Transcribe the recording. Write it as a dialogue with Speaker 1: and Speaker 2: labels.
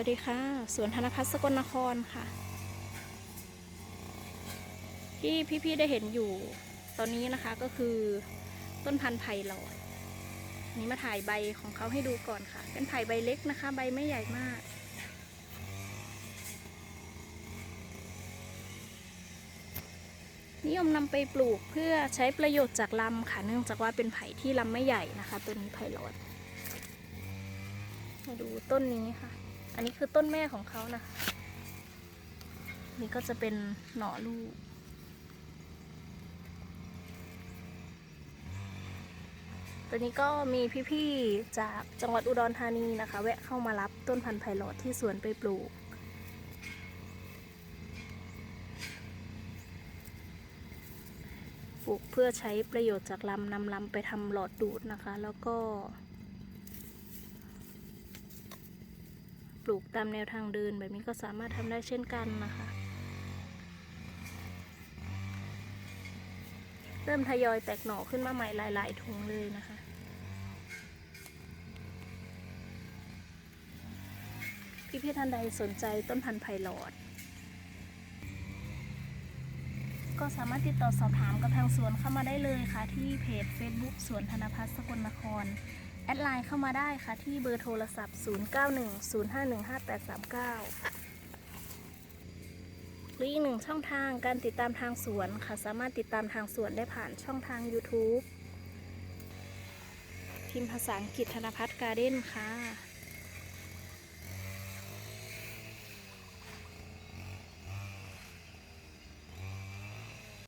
Speaker 1: วัสดีค่ะ สวนธนพัฒน์สกลนครค่ะ ที่พี่ๆได้เห็นอยู่ตอนนี้นะคะก็คือต้นพันธุ์ไผ่หลอดอันนี้มาถ่ายใบของเขาให้ดูก่อนค่ะ เป็นไผ่ใบเล็กนะคะ ใบไม่ใหญ่มาก นิยมนำไปปลูกเพื่อใช้ประโยชน์จากลำค่ะ เนื่องจากว่าเป็นไผ่ที่ลำไม่ใหญ่นะคะ ตัวนี้ไผ่หลอด มาดูต้นนี้ค่ะ อันนี้คือต้นแม่ของเขานะ นี่ก็จะเป็นหน่อลูก ตัวนี้ก็มีพี่ๆ จากจังหวัดอุดรธานีนะคะ แวะเข้ามารับต้นพันธุ์ไผ่หลอดที่สวนไปปลูกปลูกเพื่อใช้ประโยชน์จากลำนำลำไปทำหลอดดูดนะคะ แล้วก็ ปลูกตามแนวทางเดินแบบนี้ก็สามารถทำได้เช่นกันนะคะ เริ่มทยอยแตกหน่อขึ้นมาใหม่หลาย ๆ ถุงเลยนะคะพี่พี่ๆท่านใดสนใจต้นพันธุ์ไผ่หลอด ก็สามารถติดต่อสอบถามกับทางสวนเข้ามาได้เลยค่ะ ที่เพจ Facebook สวนธนพัฒน์สกลนคร แอดไลน์เข้ามาได้ค่ะที่เบอร์โทรศัพท์ 0910515839 หรืออีกหนึ่งช่องทางการติดตามทางสวนค่ะ สามารถติดตามทางสวนได้ผ่านช่องทาง YouTube พิมพ์ภาษาอังกฤษธนพัฒน์การ์เด้นค่ะ